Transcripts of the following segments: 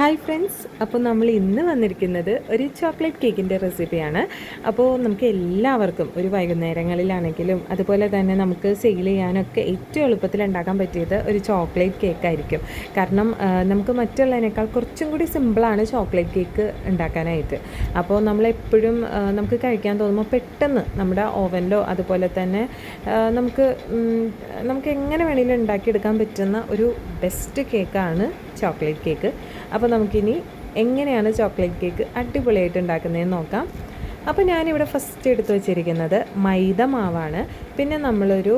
Hi friends. അപ്പോൾ നമ്മൾ ഇന്ന് വന്നിരിക്കുന്നത് ഒരു ചോക്ലേറ്റ് കേക്കിന്റെ റെസിപ്പിയാണ്. അപ്പോൾ നമുക്ക് എല്ലാവർക്കും ഒരു വൈകുന്നേരങ്ങളിലാണെങ്കിലും അതുപോലെ തന്നെ നമുക്ക് സെയിൽ ചെയ്യാനൊക്കെ ഏറ്റവും എളുപ്പത്തിൽ ഉണ്ടാക്കാൻ പറ്റിയത് ഒരു ചോക്ലേറ്റ് കേക്ക് ആയിരിക്കും. കാരണം നമുക്ക് മറ്റുള്ളതിനേക്കാൾ കുറച്ചും കൂടി സിമ്പിളാണ് ചോക്ലേറ്റ് കേക്ക് ഉണ്ടാക്കാനായിട്ട്. അപ്പോൾ നമ്മളെപ്പോഴും നമുക്ക് കഴിക്കാൻ തോന്നുമ്പോൾ പെട്ടെന്ന് നമ്മുടെ ഓവനിലോ അതുപോലെ തന്നെ നമുക്ക് നമുക്ക് എങ്ങനെ വേണമെങ്കിലും ഉണ്ടാക്കിയെടുക്കാൻ പറ്റുന്ന ഒരു ബെസ്റ്റ് കേക്കാണ് ചോക്ലേറ്റ് കേക്ക്. അപ്പോൾ നമുക്കിനി എങ്ങനെയാണ് ചോക്ലേറ്റ് കേക്ക് അടിപൊളിയായിട്ട് ഉണ്ടാക്കുന്നതെന്ന് നോക്കാം. അപ്പോൾ ഞാനിവിടെ ഫസ്റ്റ് എടുത്തു വെച്ചിരിക്കുന്നത് മൈദ മാവാണ്. പിന്നെ നമ്മളൊരു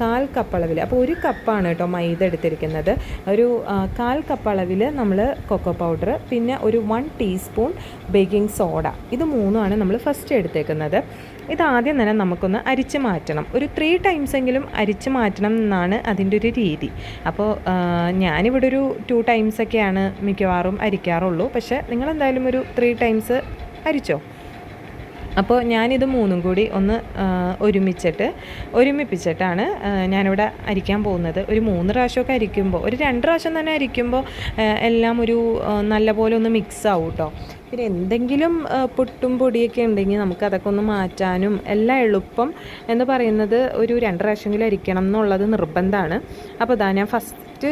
കാൽ കപ്പ് അളവിൽ അപ്പോൾ ഒരു കപ്പാണ് കേട്ടോ മൈദ എടുത്തിരിക്കുന്നത്. ഒരു കാൽ കപ്പ് അളവിൽ നമ്മൾ കൊക്കോ പൗഡർ പിന്നെ ഒരു വൺ ടീസ്പൂൺ ബേക്കിംഗ് സോഡ ഇത് മൂന്നുമാണ് നമ്മൾ ഫസ്റ്റ് എടുത്തേക്കുന്നത്. ഇത് ആദ്യം തന്നെ നമുക്കൊന്ന് അരിച്ച് മാറ്റണം. ഒരു ത്രീ ടൈംസ് എങ്കിലും അരിച്ച് മാറ്റണം എന്നാണ് അതിന്റെ ഒരു രീതി. അപ്പോൾ ഞാനിവിടെ ഒരു ടു ടൈംസ് ഒക്കെയാണ് മിക്കവാറും അരിക്കാറുള്ളൂ. പക്ഷേ നിങ്ങളെന്തായാലും ഒരു ത്രീ ടൈംസ് അരിച്ചോ? അപ്പോൾ ഞാനിത് മൂന്നും കൂടി ഒന്ന് ഒരുമിച്ചിട്ട് ഒരുമിപ്പിച്ചിട്ടാണ് ഞാനിവിടെ അരിക്കാൻ പോകുന്നത്. ഒരു മൂന്ന് പ്രാവശ്യമൊക്കെ അരിക്കുമ്പോൾ ഒരു രണ്ട് പ്രാവശ്യം തന്നെ അരിക്കുമ്പോൾ എല്ലാം ഒരു നല്ല നല്ലപോലെ ഒന്ന് മിക്സ് ആവും കേട്ടോ പിന്നെ എന്തെങ്കിലും പുട്ടും പൊടിയൊക്കെ ഉണ്ടെങ്കിൽ നമുക്ക് അതൊക്കെ ഒന്ന് മാറ്റാനും എല്ലാം എളുപ്പം എന്ന് പറയുന്നത് ഒരു രണ്ട് പ്രാവശ്യമെങ്കിലും അരിക്കണം എന്നുള്ളത് നിർബന്ധമാണ്. അപ്പോൾ ഇതാ ഞാൻ ഫസ്റ്റ്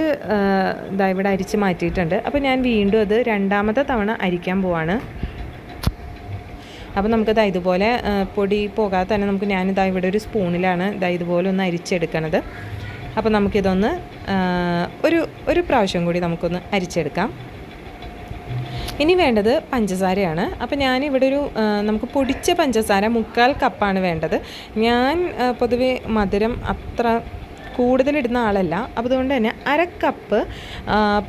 ഇതാ ഇവിടെ അരിച്ച് മാറ്റിയിട്ടുണ്ട്. അപ്പോൾ ഞാൻ വീണ്ടും അത് രണ്ടാമത്തെ തവണ അരിക്കാൻ പോവാണ്. അപ്പോൾ നമുക്കത് ഇതുപോലെ പൊടി പോകാതെ തന്നെ നമുക്ക് ഞാനിതാ ഇവിടെ ഒരു സ്പൂണിലാണ് ഇതാ ഇതുപോലെ ഒന്ന് അരിച്ചെടുക്കണത്. അപ്പോൾ നമുക്കിതൊന്ന് ഒരു ഒരു പ്രാവശ്യം കൂടി നമുക്കൊന്ന് അരിച്ചെടുക്കാം. ഇനി വേണ്ടത് പഞ്ചസാരയാണ്. അപ്പോൾ ഞാനിവിടെ ഒരു നമുക്ക് പൊടിച്ച പഞ്ചസാര മുക്കാൽ കപ്പാണ് വേണ്ടത്. ഞാൻ പൊതുവെ മധുരം അത്ര കൂടുതലിടുന്ന ആളല്ല. അതുകൊണ്ട് തന്നെ അര കപ്പ്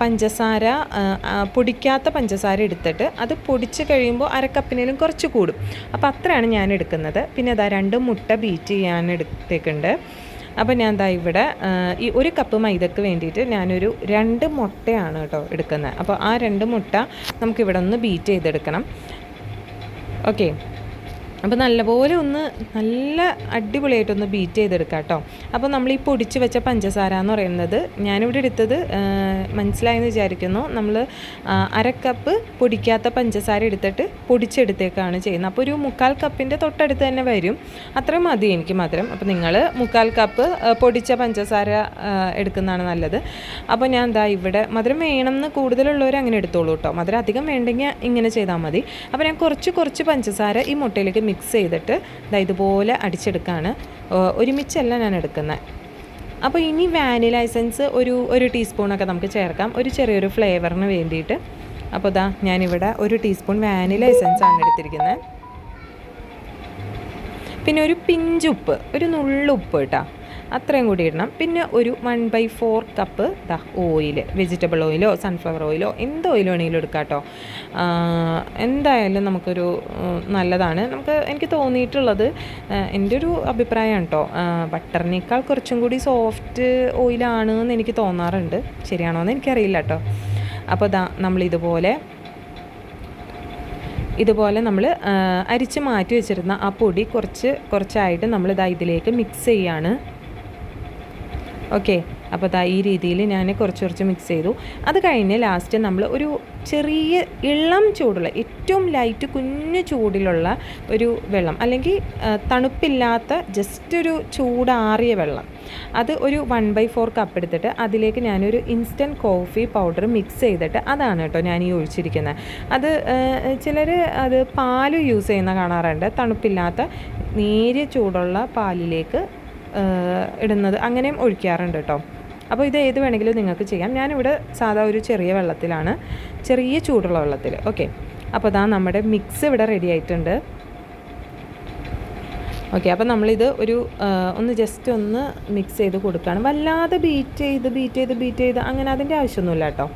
പഞ്ചസാര പൊടിക്കാത്ത പഞ്ചസാര എടുത്തിട്ട് അത് പൊടിച്ച് കഴിയുമ്പോൾ അര കപ്പിനേലും കുറച്ച് കൂടും. അപ്പോൾ അത്രയാണ് ഞാൻ എടുക്കുന്നത്. പിന്നെ അതാ രണ്ട് മുട്ട ബീറ്റ് ചെയ്യാൻ എടുത്തേക്കുണ്ട്. അപ്പോൾ ഞാൻ ദാ ഇവിടെ ഈ ഒരു കപ്പ് മൈദക്ക് വേണ്ടിയിട്ട് ഞാനൊരു രണ്ട് മുട്ടയാണ് കേട്ടോ എടുക്കുന്നത്. അപ്പോൾ ആ രണ്ട് മുട്ട നമുക്കിവിടെ ഒന്ന് ബീറ്റ് ചെയ്തെടുക്കണം. ഓക്കെ. അപ്പോൾ നല്ലപോലെ ഒന്ന് നല്ല അടിപൊളിയായിട്ടൊന്ന് ബീറ്റ് ചെയ്തെടുക്കാം കേട്ടോ. അപ്പോൾ നമ്മൾ ഈ പൊടിച്ച് വെച്ച പഞ്ചസാര എന്ന് പറയുന്നത് ഞാനിവിടെ എടുത്തത് മനസ്സിലായെന്ന് വിചാരിക്കുന്നു. നമ്മൾ അര കപ്പ് പൊടിക്കാത്ത പഞ്ചസാര എടുത്തിട്ട് പൊടിച്ചെടുത്തേക്കാണ് ചെയ്യുന്നത്. അപ്പോൾ ഒരു മുക്കാൽ കപ്പിന്റെ തൊട്ടടുത്ത് തന്നെ വരും. അത്ര മതി എനിക്ക് മധുരം അപ്പോൾ നിങ്ങൾ മുക്കാൽ കപ്പ് പൊടിച്ച പഞ്ചസാര എടുക്കുന്നതാണ് നല്ലത്. അപ്പോൾ ഞാൻ എന്താ ഇവിടെ മധുരം വേണം എന്ന് കൂടുതലുള്ളവർ അങ്ങനെ എടുത്തോളൂ കേട്ടോ. മധുരം അധികം വേണ്ടെങ്കിൽ ഇങ്ങനെ ചെയ്താൽ മതി. അപ്പോൾ ഞാൻ കുറച്ച് കുറച്ച് പഞ്ചസാര ഈ മുട്ടയിലേക്ക് മിക്സ് ചെയ്തിട്ട് ഇതുപോലെ അടിച്ചെടുക്കുകയാണ് ഒരുമിച്ചല്ല ഞാൻ എടുക്കുന്നത് അപ്പോൾ ഇനി വാനില എസൻസ് ഒരു ഒരു ടീസ്പൂണൊക്കെ നമുക്ക് ചേർക്കാം. ഒരു ചെറിയൊരു ഫ്ലേവറിന് വേണ്ടിയിട്ട്. അപ്പോൾ ഇതാ ഞാനിവിടെ ഒരു ടീസ്പൂൺ വാനില എസൻസ് ആണ് എടുത്തിരിക്കുന്നത് പിന്നെ ഒരു പിഞ്ചുപ്പ് ഒരു നുള്ളുപ്പ് കേട്ടോ. അത്രയും കൂടി ഇടണം. പിന്നെ ഒരു വൺ ബൈ ഫോർ കപ്പ് ദാ ഓയിൽ വെജിറ്റബിൾ ഓയിലോ സൺഫ്ലവർ ഓയിലോ എന്ത് ഓയിൽ വേണമെങ്കിലും എടുക്കാം കേട്ടോ എന്തായാലും നമുക്കൊരു നല്ലതാണ്. നമുക്ക് എനിക്ക് തോന്നിയിട്ടുള്ളത് എന്റെ ഒരു അഭിപ്രായമാണ് കേട്ടോ ബട്ടറിനേക്കാൾ കുറച്ചും കൂടി സോഫ്റ്റ് ഓയിലാണ് എന്ന് എനിക്ക് തോന്നാറുണ്ട്. ശരിയാണോ എന്ന് എനിക്കറിയില്ല കേട്ടോ അപ്പോൾ ദാ നമ്മളിതുപോലെ ഇതുപോലെ നമ്മൾ അരിച്ച് മാറ്റി വെച്ചിരുന്ന ആ പൊടി കുറച്ച് കുറച്ചായിട്ട് നമ്മൾ ഇതാ ഇതിലേക്ക് മിക്സ് ചെയ്യാണ്. ഓക്കെ. അപ്പോൾ ദാ ഈ രീതിയിൽ ഞാൻ കുറച്ച് കുറച്ച് മിക്സ് ചെയ്തു. അത് കഴിഞ്ഞ് ലാസ്റ്റ് നമ്മൾ ഒരു ചെറിയ ഇളം ചൂടുള്ള ഏറ്റവും ലൈറ്റ് കുഞ്ഞു ചൂടിലുള്ള ഒരു വെള്ളം അല്ലെങ്കിൽ തണുപ്പില്ലാത്ത ജസ്റ്റ് ഒരു ചൂടാറിയ വെള്ളം അത് ഒരു വൺ ബൈ ഫോർ കപ്പ് എടുത്തിട്ട് അതിലേക്ക് ഞാനൊരു ഇൻസ്റ്റന്റ് കോഫി പൗഡർ മിക്സ് ചെയ്തിട്ട് അതാണ് കേട്ടോ ഞാൻ ഈ ഒഴിച്ചിരിക്കുന്നത് അത് ചിലർ അത് പാൽ യൂസ് ചെയ്യുന്ന കാണാറുണ്ട്. തണുപ്പില്ലാത്ത നേരിയ ചൂടുള്ള പാലിലേക്ക് ഇടുന്നത്. അങ്ങനെയും ഒഴിക്കാറുണ്ട് കേട്ടോ അപ്പോൾ ഇത് ഏത് വേണമെങ്കിലും നിങ്ങൾക്ക് ചെയ്യാം. ഞാനിവിടെ സാധാ ഒരു ചെറിയ വെള്ളത്തിലാണ്. ചെറിയ ചൂടുള്ള വെള്ളത്തിൽ. ഓക്കെ. അപ്പോൾ ഇതാ നമ്മുടെ മിക്സ് ഇവിടെ റെഡി ആയിട്ടുണ്ട്. ഓക്കെ. അപ്പോൾ നമ്മളിത് ഒരു ഒന്ന് ജസ്റ്റ് ഒന്ന് മിക്സ് ചെയ്ത് കൊടുക്കുകയാണ്. വല്ലാതെ ബീറ്റ് ചെയ്ത് ബീറ്റ് ചെയ്ത് ബീറ്റ് ചെയ്ത് അങ്ങനെ അതിന്റെ ആവശ്യമൊന്നുമില്ല കേട്ടോ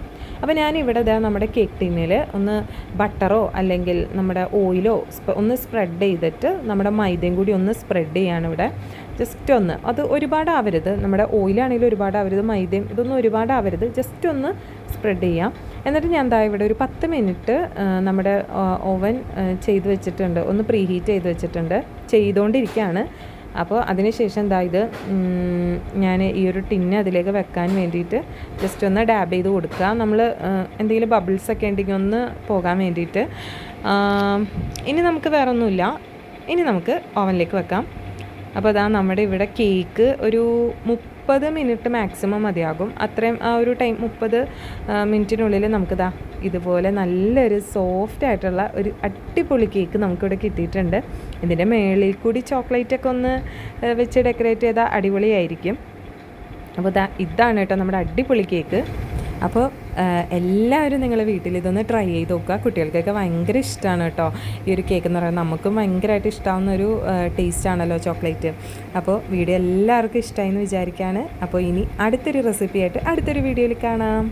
അപ്പോൾ ഞാനിവിടെ ഇതാ നമ്മുടെ കേക്ക് ടീനിൽ ഒന്ന് ബട്ടറോ അല്ലെങ്കിൽ നമ്മുടെ ഓയിലോ ഒന്ന് സ്പ്രെഡ് ചെയ്തിട്ട് നമ്മുടെ മൈദയും കൂടി ഒന്ന് സ്പ്രെഡ് ചെയ്യാണ് ഇവിടെ. ജസ്റ്റ് ഒന്ന്. അത് ഒരുപാട് ആവരുത്. നമ്മുടെ ഓയിലാണെങ്കിലും ഒരുപാട് ആവരുത്. മൈദയും ഇതൊന്നും ഒരുപാട് ആവരുത്. ജസ്റ്റ് ഒന്ന് സ്പ്രെഡ് ചെയ്യാം. എന്നിട്ട് ഞാൻ ദാ ഇവിടെ ഒരു പത്ത് മിനിറ്റ് നമ്മുടെ ഓവൻ ചെയ്ത് വെച്ചിട്ടുണ്ട്. ഒന്ന് പ്രീഹീറ്റ് ചെയ്ത് വെച്ചിട്ടുണ്ട്. ചെയ്തുകൊണ്ടിരിക്കുകയാണ് അപ്പോൾ അതിനുശേഷം എന്താ ഇത് ഞാൻ ഈ ഒരു ടിന്ന് അതിലേക്ക് വെക്കാൻ വേണ്ടിയിട്ട് ജസ്റ്റ് ഒന്ന് ഡാബ് ചെയ്ത് കൊടുക്കുക. നമ്മൾ എന്തെങ്കിലും ബബിൾസ് ഒക്കെ ഉണ്ടെങ്കിൽ ഒന്ന് പോകാൻ വേണ്ടിയിട്ട്. ഇനി നമുക്ക് വേറെ ഒന്നുമില്ല ഇനി നമുക്ക് ഓവനിലേക്ക് വെക്കാം. അപ്പോൾ അതാ നമ്മുടെ ഇവിടെ കേക്ക് ഒരു മുപ്പത് മിനിറ്റ് മാക്സിമം മതിയാകും. അത്രയും ആ ഒരു ടൈം മുപ്പത് മിനിറ്റിനുള്ളിൽ നമുക്കിതാ ഇതുപോലെ നല്ലൊരു സോഫ്റ്റ് ആയിട്ടുള്ള ഒരു അടിപൊളി കേക്ക് നമുക്കിവിടെ കിട്ടിയിട്ടുണ്ട്. ഇതിന്റെ മേളിൽ കൂടി ചോക്ലേറ്റ് ഒക്കെ ഒന്ന് വെച്ച് ഡെക്കറേറ്റ് ചെയ്താൽ അടിപൊളിയായിരിക്കും. അപ്പോൾ ഇതാ ഇതാണ് കേട്ടോ നമ്മുടെ അടിപൊളി കേക്ക്. അപ്പോൾ എല്ലാവരും നിങ്ങൾ വീട്ടിൽ ഇതൊന്ന് ട്രൈ ചെയ്ത് നോക്കുക. കുട്ടികൾക്കൊക്കെ ഭയങ്കര ഇഷ്ടമാണ് കേട്ടോ. ഈ ഒരു കേക്ക് എന്ന് പറയുന്നത്. നമുക്കും ഭയങ്കരമായിട്ട് ഇഷ്ടമാവുന്ന ഒരു ടേസ്റ്റ് ആണല്ലോ ചോക്ലേറ്റ് അപ്പോൾ വീഡിയോ എല്ലാവർക്കും ഇഷ്ടമായി എന്ന് വിചാരിക്കുകയാണ് അപ്പോൾ ഇനി അടുത്തൊരു റെസിപ്പിയായിട്ട് അടുത്തൊരു വീഡിയോയിൽ കാണാം.